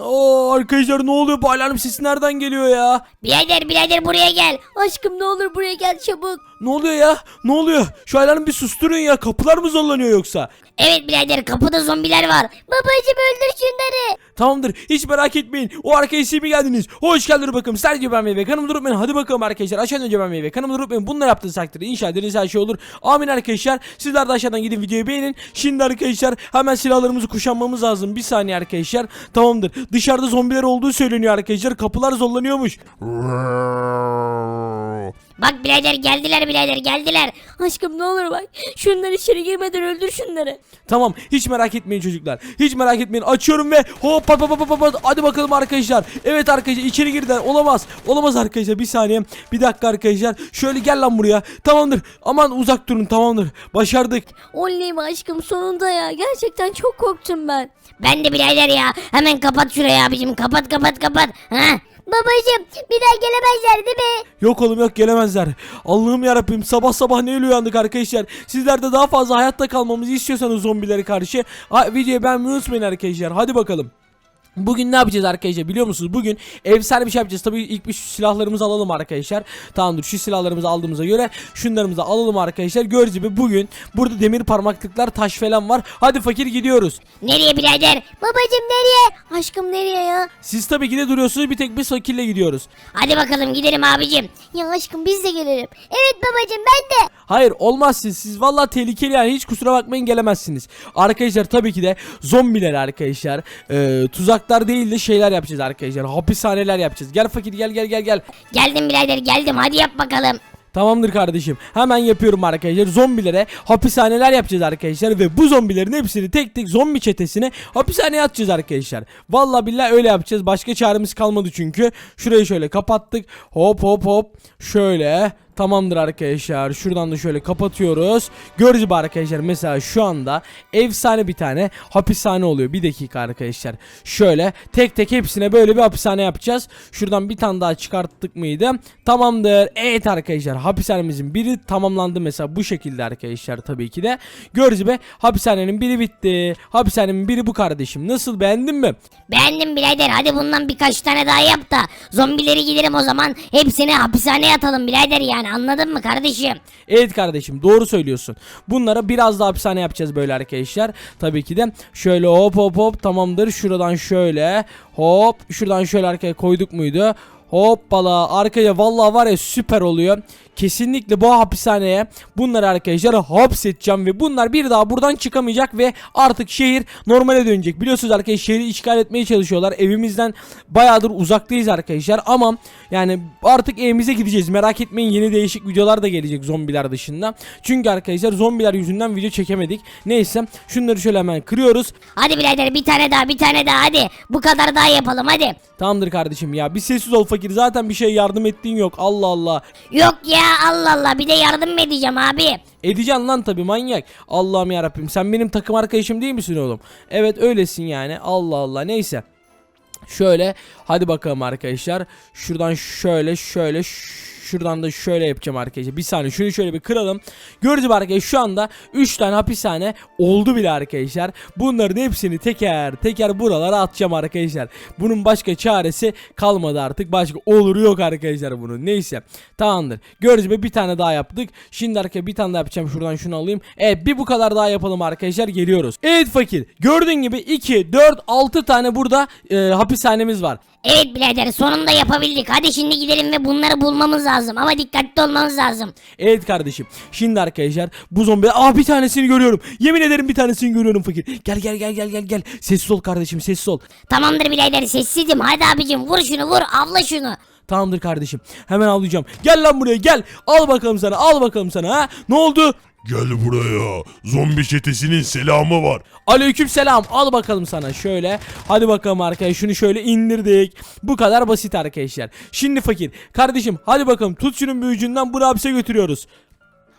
Oo, arkadaşlar ne oluyor bu alarm sesi nereden geliyor ya? Birader birader buraya gel. Aşkım ne olur buraya gel çabuk. Ne oluyor ya? Ne oluyor? Şu alarmı bir susturun ya. Kapılar mı zorlanıyor yoksa? Evet birader kapıda zombiler var. Babacım öldür şunları. Tamamdır. Hiç merak etmeyin. O arkadaşlar mi geldiniz? Hoş geldiniz bakalım. Sergio ben ve kanım durup beni. Hadi bakalım arkadaşlar. Aşağıdan önce ben ve kanım durup beni. Bunları yaptığınız takdirde inşallah dediğiniz her şey olur. Amin arkadaşlar. Sizler de aşağıdan gidin videoyu beğenin. Şimdi arkadaşlar hemen silahlarımızı kuşanmamız lazım. Bir saniye arkadaşlar. Tamamdır. Dışarıda zombiler olduğu söyleniyor arkadaşlar. Kapılar zorlanıyormuş. Bak birader geldiler birader geldiler. Aşkım ne olur bak. Şunları içeri girmeden öldür şunları. Tamam hiç merak etmeyin çocuklar. Hiç merak etmeyin. Açıyorum ve hop hop hop hop hop. Hadi bakalım arkadaşlar. Evet arkadaşlar içeri girdiler. Olamaz. Olamaz arkadaşlar. Bir saniye. Bir dakika arkadaşlar. Şöyle gel lan buraya. Tamamdır. Aman uzak durun. Tamamdır. Başardık. Oley aşkım sonunda ya. Gerçekten çok korktum ben. Ben de birader ya. Hemen kapat şurayı abicim kapat kapat kapat. Ha? Babacım bir daha gelemezler değil mi? Yok oğlum yok gelemezler. Allah'ım yarabbim sabah sabah neyle uyandık arkadaşlar. Sizler de daha fazla hayatta kalmamızı istiyorsanız zombilere karşı ha, videoyu beğenmeyi unutmayın arkadaşlar. Hadi bakalım. Bugün ne yapacağız arkadaşlar biliyor musunuz? Bugün efsane bir şey yapacağız. Tabii ilk bir silahlarımızı alalım arkadaşlar. Tamamdır şu silahlarımızı aldığımıza göre şunlarımızı alalım arkadaşlar. Gördüğünüz gibi bugün burada demir parmaklıklar taş falan var. Hadi fakir gidiyoruz. Nereye birader? Babacım nereye? Aşkım nereye ya? Siz tabii ki de duruyorsunuz bir tek biz fakirle gidiyoruz. Hadi bakalım gidelim abicim. Ya aşkım biz de gelelim. Evet babacım ben de. Hayır olmaz siz. Vallahi tehlikeli yani hiç kusura bakmayın gelemezsiniz. Arkadaşlar tabii ki de zombiler arkadaşlar. Ee, tuzaklar değil de şeyler yapacağız arkadaşlar. Hapishaneler yapacağız. Gel fakir gel gel gel gel. Geldim birader geldim hadi yap bakalım. Tamamdır kardeşim. Hemen yapıyorum arkadaşlar. Zombilere hapishaneler yapacağız arkadaşlar ve bu zombilerin hepsini tek tek zombi çetesine hapishaneye atacağız arkadaşlar. Vallahi billahi öyle yapacağız. Başka çaremiz kalmadı çünkü. Şurayı şöyle kapattık. Hop hop hop. Şöyle. Tamamdır arkadaşlar. Şuradan da şöyle kapatıyoruz. Gördüğünüz gibi arkadaşlar mesela şu anda efsane bir tane hapishane oluyor. Bir dakika arkadaşlar. Şöyle tek tek hepsine böyle bir hapishane yapacağız. Şuradan bir tane daha çıkarttık mıydı? Tamamdır. Evet arkadaşlar hapishanemizin biri tamamlandı mesela bu şekilde arkadaşlar tabii ki de. Gördüğünüz gibi hapishanenin biri bitti. Hapishanenin biri bu kardeşim. Nasıl beğendin mi? Beğendim birader hadi bundan birkaç tane daha yap da zombileri gidelim o zaman hepsini hapishaneye atalım birader yani anladın mı kardeşim? Evet kardeşim doğru söylüyorsun. Bunlara biraz daha hapishane yapacağız böyle arkadaşlar. Tabii ki de şöyle hop hop hop tamamdır. Şuradan şöyle hop şuradan şöyle arkaya koyduk muydu? Hoppala arkaya vallahi var ya süper oluyor. Kesinlikle bu hapishaneye bunları arkadaşlar hapsedeceğim ve bunlar bir daha buradan çıkamayacak ve artık şehir normale dönecek. Biliyorsunuz arkadaşlar şehri işgal etmeye çalışıyorlar. Evimizden bayağıdır uzaktayız arkadaşlar ama yani artık evimize gideceğiz. Merak etmeyin yeni değişik videolar da gelecek zombiler dışında. Çünkü arkadaşlar zombiler yüzünden video çekemedik. Neyse şunları şöyle hemen kırıyoruz. Hadi birader bir tane daha bir tane daha hadi bu kadar daha yapalım hadi. Tamamdır kardeşim ya bir sessiz ol fakir zaten bir şey yardım ettiğin yok Allah Allah. Yok ya Allah Allah bir de yardım mı edeceğim abi? Edeceksin lan tabi manyak. Allah'ım yarabbim sen benim takım arkadaşım değil misin oğlum? Evet öylesin yani Allah Allah neyse. Şöyle hadi bakalım arkadaşlar. Şuradan şöyle şöyle Şuradan da şöyle yapacağım arkadaşlar. Bir saniye şunu şöyle bir kıralım. Gördüğünüz gibi arkadaşlar şu anda 3 tane hapishane oldu bile arkadaşlar. Bunların hepsini teker teker buralara atacağım arkadaşlar. Bunun başka çaresi kalmadı artık. Başka olur yok arkadaşlar bunun. Neyse. Tamamdır. Gördüğünüz gibi bir tane daha yaptık. Şimdi arkadaşlar bir tane daha yapacağım. Şuradan şunu alayım. Evet bir bu kadar daha yapalım arkadaşlar. Geliyoruz. Evet fakir. Gördüğün gibi 2, 4, 6 tane burada e, hapishanemiz var. Evet birader sonunda yapabildik. Hadi şimdi gidelim ve bunları bulmamız lazım. Ama dikkatli olmamız lazım. Evet kardeşim. Şimdi arkadaşlar bu zombi Aa bir tanesini görüyorum. Yemin ederim bir tanesini görüyorum fakir. Gel gel gel gel gel gel. Sessiz ol kardeşim sessiz ol. Tamamdır birader sessizim. Hadi abicim vur şunu vur avla şunu. Tamamdır kardeşim. Hemen avlayacağım. Gel lan buraya gel. Al bakalım sana. Al bakalım sana ha. Ne oldu? Gel buraya. Zombi çetesinin selamı var. Aleyküm selam. Al bakalım sana şöyle. Hadi bakalım arkadaşlar şunu şöyle indirdik. Bu kadar basit arkadaşlar. Şimdi fakir. Kardeşim hadi bakalım tut şunun bir ucundan bunu hapse götürüyoruz.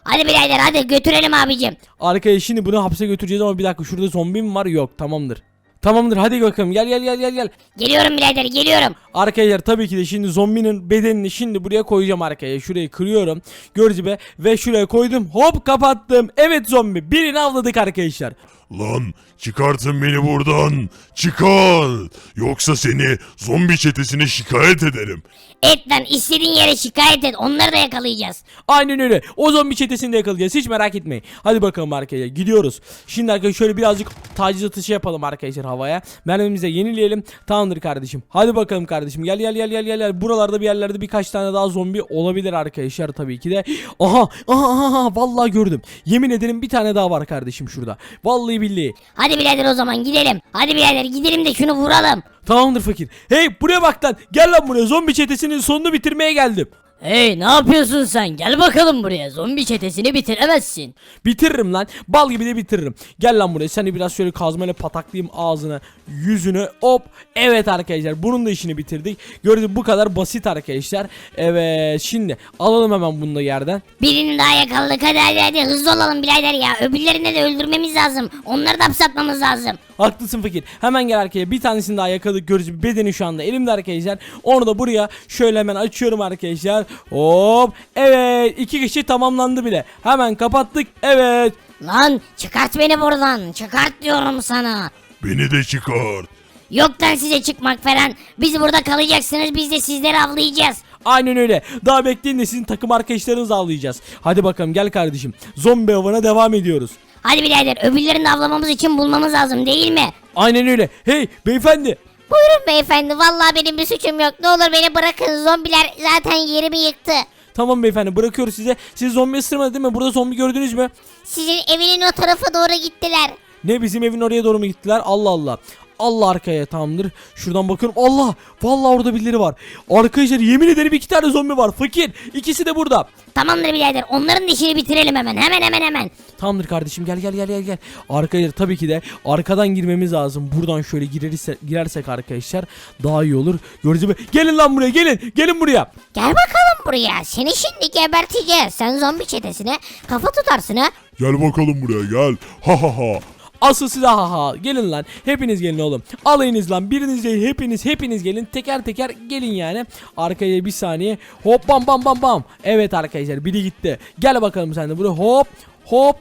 Hadi birader hadi götürelim abicim. Arkadaşlar şimdi bunu hapse götüreceğiz ama bir dakika şurada zombi mi var? Yok tamamdır. Tamamdır hadi bakalım gel gel gel gel gel. Geliyorum birader geliyorum. Arkadaşlar tabii ki de şimdi zombinin bedenini şimdi buraya koyacağım arkaya. Şurayı kırıyorum. Gördüğünüz gibi ve şuraya koydum. Hop kapattım. Evet zombi birini avladık arkadaşlar. Lan çıkartın beni buradan. Çıkar. Yoksa seni zombi çetesine şikayet ederim. Et lan istediğin yere şikayet et onları da yakalayacağız. Aynen öyle. O zombi çetesini de yakalayacağız. Hiç merak etmeyin. Hadi bakalım arkadaşlar. Gidiyoruz. Şimdi arkadaşlar şöyle birazcık taciz atışı yapalım arkadaşlar havaya. Mermimize yenileyelim. Tamamdır kardeşim. Hadi bakalım kardeşim. Gel gel gel gel gel. gel. Buralarda bir yerlerde birkaç tane daha zombi olabilir arkadaşlar tabii ki de. Aha aha aha, aha. Vallahi gördüm. Yemin ederim bir tane daha var kardeşim şurada. Vallahi billahi. Hadi birader o zaman gidelim. Hadi birader gidelim de şunu vuralım. Tamamdır fakir. Hey buraya bak lan. Gel lan buraya. Zombi çetesinin sonunu bitirmeye geldim. Hey ne yapıyorsun sen? Gel bakalım buraya. Zombi çetesini bitiremezsin. Bitiririm lan. Bal gibi de bitiririm. Gel lan buraya. Seni biraz şöyle kazmayla pataklayayım ağzına, yüzünü. Hop. Evet arkadaşlar. Bunun da işini bitirdik. Gördüğünüz bu kadar basit arkadaşlar. Evet. Şimdi alalım hemen bunu da yerden. Birini daha yakaladık hadi hadi hadi hızlı olalım birader ya. Öbürlerini de öldürmemiz lazım. Onları da hapse atmamız lazım. Haklısın fakir. Hemen gel arkaya. Bir tanesini daha yakaladık. Görücü bedeni şu anda elimde arkadaşlar. Onu da buraya şöyle hemen açıyorum arkadaşlar. Hop. Evet. iki kişi tamamlandı bile. Hemen kapattık. Evet. Lan çıkart beni buradan. Çıkart diyorum sana. Beni de çıkart. Yoktan size çıkmak falan. Biz burada kalacaksınız biz de sizleri avlayacağız. Aynen öyle. Daha bekleyin de sizin takım arkadaşlarınızı avlayacağız. Hadi bakalım gel kardeşim. Zombi avına devam ediyoruz. Hadi birader öbürlerini avlamamız için bulmamız lazım değil mi? Aynen öyle. Hey beyefendi. Buyurun beyefendi vallahi benim bir suçum yok. Ne olur beni bırakın zombiler zaten yerimi yıktı. Tamam beyefendi bırakıyoruz size. Siz zombi ısırmadı değil mi? Burada zombi gördünüz mü? Sizin evinin o tarafa doğru gittiler. Ne bizim evin oraya doğru mu gittiler? Allah Allah. Allah arkaya tamamdır. Şuradan bakıyorum. Allah! Vallahi orada birileri var. Arkadaşlar yemin ederim iki tane zombi var. Fakir. İkisi de burada. Tamamdır birader onların işini bitirelim hemen hemen hemen hemen. Tamamdır kardeşim gel gel gel gel gel. Arkadaşlar tabii ki de arkadan girmemiz lazım. Buradan şöyle girerse, girersek arkadaşlar daha iyi olur. Mü? Gelin lan buraya gelin. Gelin buraya. Gel bakalım buraya seni şimdi geberteceğiz. Sen zombi çetesine kafa tutarsın ha. Gel bakalım buraya gel. Ha ha ha. Asıl size ha ha. Gelin lan. Hepiniz gelin oğlum. Alayınız lan. Biriniz değil hepiniz hepiniz gelin. Teker teker gelin yani. Arkaya bir saniye. Hop bam bam bam bam. Evet arkadaşlar biri gitti. Gel bakalım sen de buraya. Hop hop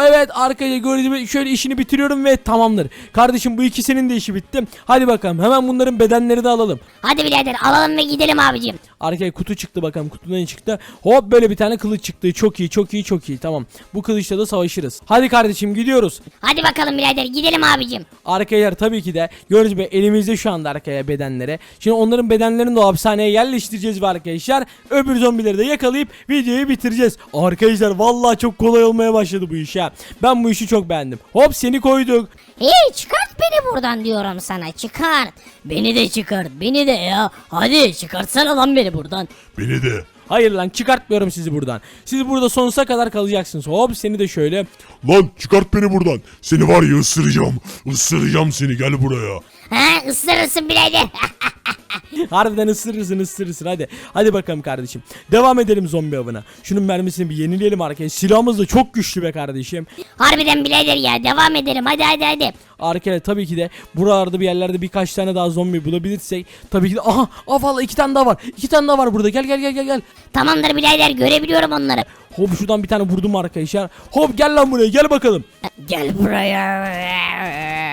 Evet arkaya gördüğünüz gibi şöyle işini bitiriyorum ve tamamdır. Kardeşim bu ikisinin de işi bitti. Hadi bakalım hemen bunların bedenleri de alalım. Hadi birader alalım ve gidelim abicim. Arkaya kutu çıktı bakalım kutudan çıktı. Hop böyle bir tane kılıç çıktı. Çok iyi çok iyi çok iyi tamam. Bu kılıçla da savaşırız. Hadi kardeşim gidiyoruz. Hadi bakalım birader gidelim abicim. Arkadaşlar tabii ki de gördüğünüz gibi elimizde şu anda arkaya bedenleri. Şimdi onların bedenlerini de o hapishaneye yerleştireceğiz ve arkadaşlar öbür zombileri de yakalayıp videoyu bitireceğiz. Arkadaşlar vallahi çok kolay olmaya başladı bu iş ya. Ben bu işi çok beğendim. Hop seni koyduk. Hey çıkart beni buradan diyorum sana çıkart. Beni de çıkart. Beni de ya. Hadi çıkartsana lan beni buradan. Beni de. Hayır lan çıkartmıyorum sizi buradan. Siz burada sonsuza kadar kalacaksınız. Hop seni de şöyle. Lan çıkart beni buradan. Seni var ya ısıracağım. Isıracağım seni gel buraya. Ha ısırırsın birader. Harbiden ısırırsın ısırırsın hadi. Hadi bakalım kardeşim. Devam edelim zombi avına. Şunun mermisini bir yenileyelim arkadaşlar. Silahımız da çok güçlü be kardeşim. Harbiden birader ya devam edelim hadi hadi hadi. Arkadaşlar tabii ki de buralarda bir yerlerde birkaç tane daha zombi bulabilirsek tabii ki de aha vallahi iki tane daha var. İki tane daha var burada. Gel gel gel gel gel. Tamamdır birader görebiliyorum onları. Hop şuradan bir tane vurdum arkadaşlar. Hop gel lan buraya gel bakalım. Gel buraya.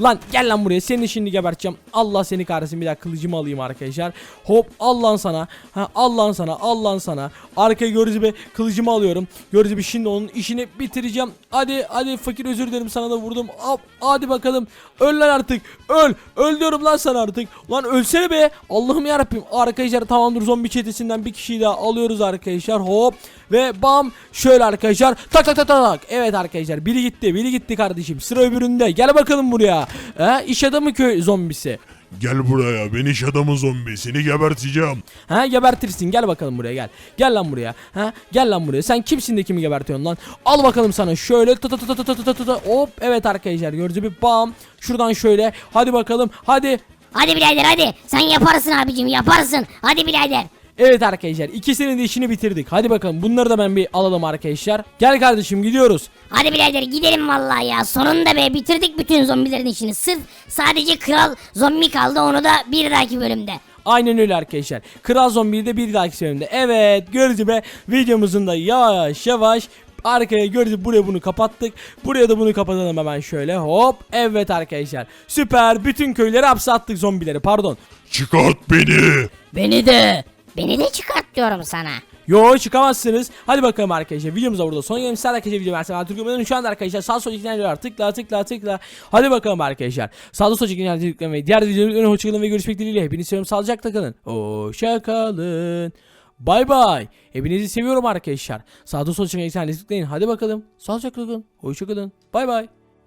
Lan gel lan buraya seni şimdi geberteceğim. Allah seni kahretsin bir daha kılıcımı alayım arkadaşlar. Hop Allah'ın sana. Ha Allah'ın sana Allah'ın sana. Arkaya gördüğünüz gibi kılıcımı alıyorum. Gördüğünüz gibi şimdi onun işini bitireceğim. Hadi hadi fakir özür dilerim sana da vurdum. Hop hadi bakalım. Öl lan artık. Öl. Öl diyorum lan sana artık. Lan ölsene be. Allah'ım yarabbim. Arkadaşlar tamamdır zombi çetesinden bir kişiyi daha alıyoruz arkadaşlar. Hop. Ve bam şöyle arkadaşlar tak tak tak tak. Evet arkadaşlar biri gitti biri gitti kardeşim sıra öbüründe gel bakalım buraya. Ha, iş adamı köy zombisi. Gel buraya ben iş adamı zombisini geberteceğim. Ha gebertirsin gel bakalım buraya gel. Gel lan buraya. Ha gel lan buraya. Sen kimsin de kimi gebertiyorsun lan? Al bakalım sana şöyle tı tı tı tı tı tı tı hop evet arkadaşlar gördüğünüz bir bam. Şuradan şöyle hadi bakalım hadi. Hadi birader hadi sen yaparsın abicim yaparsın hadi birader. Evet arkadaşlar ikisinin de işini bitirdik. Hadi bakalım bunları da ben bir alalım arkadaşlar. Gel kardeşim gidiyoruz. Hadi birader gidelim vallahi ya. Sonunda be bitirdik bütün zombilerin işini. Sırf sadece kral zombi kaldı onu da bir dahaki bölümde. Aynen öyle arkadaşlar. Kral Zombi'yi de bir dahaki bölümde. Evet gördüğünüz gibi videomuzun da yavaş yavaş arkaya gördük buraya bunu kapattık. Buraya da bunu kapatalım hemen şöyle hop. Evet arkadaşlar süper bütün köyleri hapse attık zombileri pardon. Çıkart beni. Beni de. Beni de çıkart diyorum sana. Yo çıkamazsınız. Hadi bakalım arkadaşlar. Videomuza burada son gelmiş. Sizler arkadaşlar video versin. Artık yorumların şu anda arkadaşlar sağ sol ikna tıkla tıkla tıkla. Hadi bakalım arkadaşlar. Sağda sol ikna tıklamayı. Diğer videoların hoşçakalın ve görüşmek dileğiyle. Hepinizi seviyorum. Sağlıcakla kalın. Hoşça kalın. Bay bay. Hepinizi seviyorum arkadaşlar. Sağda sol tıklayın. Hadi bakalım. Sağlıcakla kalın. Hoşça kalın. Bay bay.